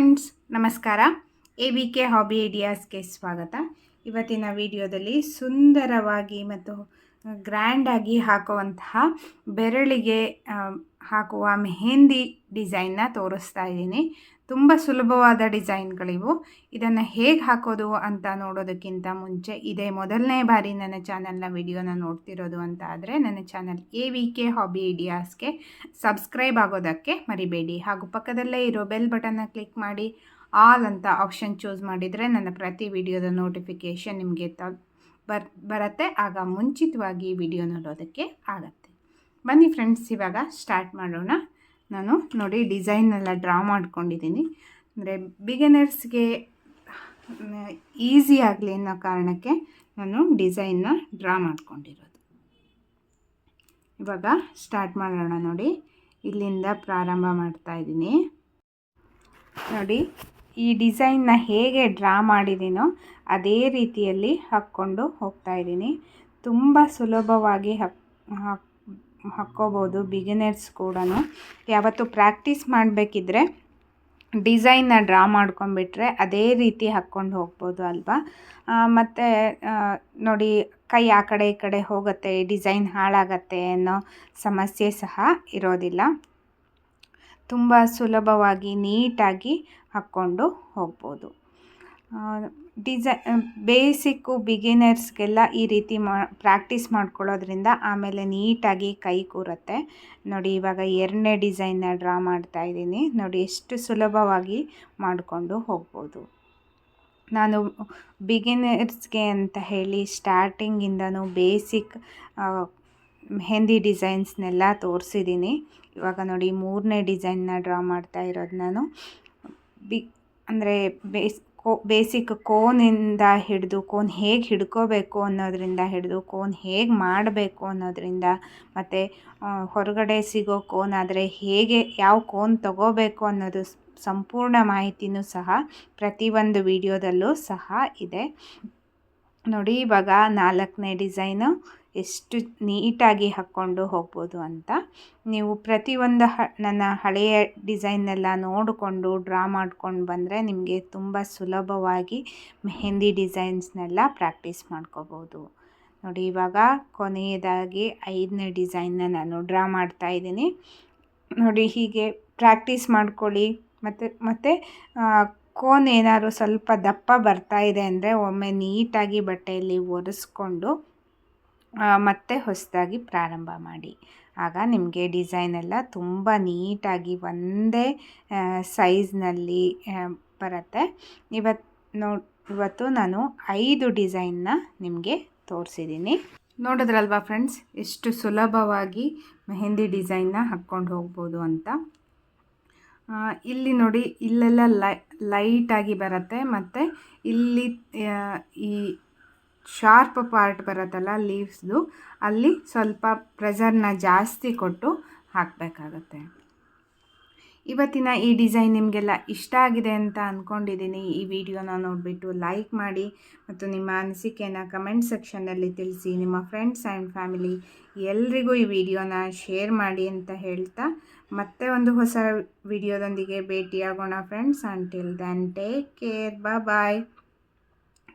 Friends ನಮಸ್ಕಾರ. A V K hobby ಐಡಿಯಾಸ್ಗೆ ಸ್ವಾಗತ. ಇವತ್ತಿನ ವಿಡಿಯೋದಲ್ಲಿ ಸುಂದರವಾಗಿ ಮತ್ತು ಗ್ರ್ಯಾಂಡಾಗಿ ಹಾಕುವಂತಹ ಬೆರಳಿಗೆ ಹಾಕುವ ಮೆಹೆಂದಿ ಡಿಸೈನ್ನ ತೋರಿಸ್ತಾ ಇದ್ದೀನಿ. ತುಂಬ ಸುಲಭವಾದ ಡಿಸೈನ್ಗಳಿವು. ಇದನ್ನು ಹೇಗೆ ಹಾಕೋದು ಅಂತ ನೋಡೋದಕ್ಕಿಂತ ಮುಂಚೆ ಇದೇ ಮೊದಲನೇ ಬಾರಿ ನನ್ನ ಚಾನಲ್ನ ವಿಡಿಯೋನ ನೋಡ್ತಿರೋದು ಅಂತ ಆದರೆ ನನ್ನ channel A V K hobby ಐಡಿಯಾಸ್ಗೆ subscribe ಆಗೋದಕ್ಕೆ ಮರಿಬೇಡಿ. ಹಾಗೂ ಪಕ್ಕದಲ್ಲೇ ಇರೋ ಬೆಲ್ ಬಟನ್ನ ಕ್ಲಿಕ್ ಮಾಡಿ. ಆಲ್ ಅಂತ ಆಪ್ಷನ್ ಚೂಸ್ ಮಾಡಿದರೆ ನನ್ನ ಪ್ರತಿ ವಿಡಿಯೋದ ನೋಟಿಫಿಕೇಷನ್ ನಿಮಗೆ ತ ಬರ್ ಬರುತ್ತೆ. ಆಗ ಮುಂಚಿತವಾಗಿ ವಿಡಿಯೋ ನೋಡೋದಕ್ಕೆ ಆಗತ್ತೆ. ಬನ್ನಿ ಫ್ರೆಂಡ್ಸ್, ಇವಾಗ ಸ್ಟಾರ್ಟ್ ಮಾಡೋಣ. ನಾನು ನೋಡಿ ಡಿಸೈನೆಲ್ಲ ಡ್ರಾ ಮಾಡ್ಕೊಂಡಿದ್ದೀನಿ. ಅಂದರೆ ಬಿಗಿನರ್ಸ್ಗೆ ಈಸಿ ಆಗಲಿ ಅನ್ನೋ ಕಾರಣಕ್ಕೆ ನಾನು ಡಿಸೈನ್ನ ಡ್ರಾ ಮಾಡ್ಕೊಂಡಿರೋದು. ಇವಾಗ ಸ್ಟಾರ್ಟ್ ಮಾಡೋಣ ನೋಡಿ. ಇಲ್ಲಿಂದ ಪ್ರಾರಂಭ ಮಾಡ್ತಾ ಇದ್ದೀನಿ. ನೋಡಿ, ಈ ಡಿಸೈನ್ನ ಹೇಗೆ ಡ್ರಾ ಮಾಡಿದ್ದೀನೋ ಅದೇ ರೀತಿಯಲ್ಲಿ ಹಾಕ್ಕೊಂಡು ಹೋಗ್ತಾ ಇದ್ದೀನಿ. ತುಂಬ ಸುಲಭವಾಗಿ ಹಾಕ್ ಹಾಕ್ ಹಾಕ್ಕೋಬೋದು ಬಿಗಿನರ್ಸ್ ಕೂಡ ಯಾವತ್ತು ಪ್ರಾಕ್ಟೀಸ್ ಮಾಡಬೇಕಿದ್ರೆ ಡಿಸೈನ್ನ ಡ್ರಾ ಮಾಡ್ಕೊಂಡ್ಬಿಟ್ರೆ ಅದೇ ರೀತಿ ಹಾಕ್ಕೊಂಡು ಹೋಗ್ಬೋದು ಅಲ್ವಾ? ಮತ್ತು ನೋಡಿ, ಕೈ ಆ ಕಡೆ ಈ ಕಡೆ ಹೋಗುತ್ತೆ ಡಿಸೈನ್ ಹಾಳಾಗತ್ತೆ ಅನ್ನೋ ಸಮಸ್ಯೆ ಸಹ ಇರೋದಿಲ್ಲ. ತುಂಬ ಸುಲಭವಾಗಿ, ನೀಟಾಗಿ ಹಾಕ್ಕೊಂಡು ಹೋಗ್ಬೋದು. ಡಿಸೈ ಬೇಸಿಕ್ಕು ಬಿಗಿನರ್ಸ್ಗೆಲ್ಲ ಈ ರೀತಿ ಮಾ, ಪ್ರಾಕ್ಟೀಸ್ ಮಾಡ್ಕೊಳ್ಳೋದ್ರಿಂದ ಆಮೇಲೆ ನೀಟಾಗಿ ಕೈ ಕೂರುತ್ತೆ. ನೋಡಿ, ಇವಾಗ ಎರಡನೇ ಡಿಸೈನ್ನ ಡ್ರಾ ಮಾಡ್ತಾ ಇದ್ದೀನಿ. ನೋಡಿ, ಎಷ್ಟು ಸುಲಭವಾಗಿ ಮಾಡಿಕೊಂಡು ಹೋಗ್ಬೋದು. ನಾನು ಬಿಗಿನರ್ಸ್ಗೆ ಅಂತ ಹೇಳಿ ಸ್ಟಾರ್ಟಿಂಗಿಂದನೂ ಬೇಸಿಕ್ ಮೆಹಂದಿ ಡಿಸೈನ್ಸ್ನೆಲ್ಲ ತೋರಿಸಿದ್ದೀನಿ. ಇವಾಗ ನೋಡಿ, ಮೂರನೇ ಡಿಸೈನ್ನ ಡ್ರಾ ಮಾಡ್ತಾ ಇರೋದು ನಾನು. ಬಿ, ಅಂದರೆ ಬೇಸ್ ಕೋ ಬೇಸಿಕ್ ಕೋನಿಂದ ಹಿಡಿದು, ಕೋನ್ ಹೇಗೆ ಹಿಡ್ಕೋಬೇಕು ಅನ್ನೋದರಿಂದ ಹಿಡಿದು, ಕೋನ್ ಹೇಗೆ ಮಾಡಬೇಕು ಅನ್ನೋದರಿಂದ, ಮತ್ತು ಹೊರಗಡೆ ಸಿಗೋ ಕೋನ್ ಆದರೆ ಹೇಗೆ, ಯಾವ ಕೋನ್ ತಗೋಬೇಕು ಅನ್ನೋದು ಸಂಪೂರ್ಣ ಮಾಹಿತಿನೂ ಸಹ ಪ್ರತಿಯೊಂದು ವಿಡಿಯೋದಲ್ಲೂ ಸಹ ಇದೆ. ನೋಡಿ ಇವಾಗ ನಾಲ್ಕನೇ ಡಿಸೈನು ಎಷ್ಟು ನೀಟಾಗಿ ಹಾಕ್ಕೊಂಡು ಹೋಗ್ಬೋದು ಅಂತ ನೀವು ಪ್ರತಿಯೊಂದು ಹ, ನನ್ನ ಹಳೆಯ ಡಿಸೈನ್ನೆಲ್ಲ ನೋಡಿಕೊಂಡು ಡ್ರಾ ಮಾಡ್ಕೊಂಡು ಬಂದರೆ ನಿಮಗೆ ತುಂಬ ಸುಲಭವಾಗಿ ಮೆಹೆಂದಿ ಡಿಸೈನ್ಸ್ನೆಲ್ಲ ಪ್ರಾಕ್ಟೀಸ್ ಮಾಡ್ಕೋಬೋದು. ನೋಡಿ, ಇವಾಗ ಕೊನೆಯದಾಗಿ ಐದನೇ ಡಿಸೈನ್ನ ನಾನು ಡ್ರಾ ಮಾಡ್ತಾ ಇದ್ದೀನಿ. ನೋಡಿ, ಹೀಗೆ ಪ್ರಾಕ್ಟೀಸ್ ಮಾಡ್ಕೊಳ್ಳಿ. ಮತ್ತು ಮತ್ತು ಕೋನ್ ಏನಾದ್ರು ಸ್ವಲ್ಪ ದಪ್ಪ ಬರ್ತಾ ಇದೆ ಅಂದರೆ ಒಮ್ಮೆ ನೀಟಾಗಿ ಬಟ್ಟೆಯಲ್ಲಿ ಒರೆಸ್ಕೊಂಡು ಮತ್ತೆ ಹೊಸದಾಗಿ ಪ್ರಾರಂಭ ಮಾಡಿ. ಆಗ ನಿಮಗೆ ಡಿಸೈನ್ ಎಲ್ಲ ತುಂಬ ನೀಟಾಗಿ ಒಂದೇ ಸೈಜ್ನಲ್ಲಿ ಬರುತ್ತೆ. ಇವತ್ತು ನೋ ಇವತ್ತು ನಾನು ಐದು ಡಿಸೈನ್ನ ನಿಮಗೆ ತೋರಿಸಿದ್ದೀನಿ ನೋಡಿದ್ರಲ್ವಾ ಫ್ರೆಂಡ್ಸ್ ಎಷ್ಟು ಸುಲಭವಾಗಿ ಮೆಹಂದಿ ಡಿಸೈನ್ನ ಹಾಕ್ಕೊಂಡು ಹೋಗ್ಬೋದು ಅಂತ. ಇಲ್ಲಿ ನೋಡಿ, ಇಲ್ಲೆಲ್ಲ ಲೈ ಲೈಟಾಗಿ ಬರುತ್ತೆ. ಮತ್ತು ಇಲ್ಲಿ ಈ ಶಾರ್ಪ್ ಪಾರ್ಟ್ ಬರುತ್ತಲ್ಲ ಲೀವ್ಸ್ದು ಅಲ್ಲಿ ಸ್ವಲ್ಪ ಪ್ರೆಸರ್ನ ಜಾಸ್ತಿ ಕೊಟ್ಟು ಹಾಕಬೇಕಾಗತ್ತೆ. ಇವತ್ತಿನ ಈ ಡಿಸೈನ್ ನಿಮಗೆಲ್ಲ ಇಷ್ಟ ಆಗಿದೆ ಅಂತ ಅಂದ್ಕೊಂಡಿದ್ದೀನಿ ಈ ವಿಡಿಯೋನ ನೋಡಿಬಿಟ್ಟು ಲೈಕ್ ಮಾಡಿ ಮತ್ತು ನಿಮ್ಮ ಅನಿಸಿಕೆನ ಕಮೆಂಟ್ ಸೆಕ್ಷನ್ನಲ್ಲಿ ತಿಳಿಸಿ. ನಿಮ್ಮ ಫ್ರೆಂಡ್ಸ್ ಆ್ಯಂಡ್ ಫ್ಯಾಮಿಲಿ ಎಲ್ರಿಗೂ ಈ ವಿಡಿಯೋನ ಶೇರ್ ಮಾಡಿ ಅಂತ ಹೇಳ್ತಾ, ಮತ್ತೆ ಒಂದು ಹೊಸ ವಿಡಿಯೋದೊಂದಿಗೆ ಭೇಟಿಯಾಗೋಣ friends until then take care bye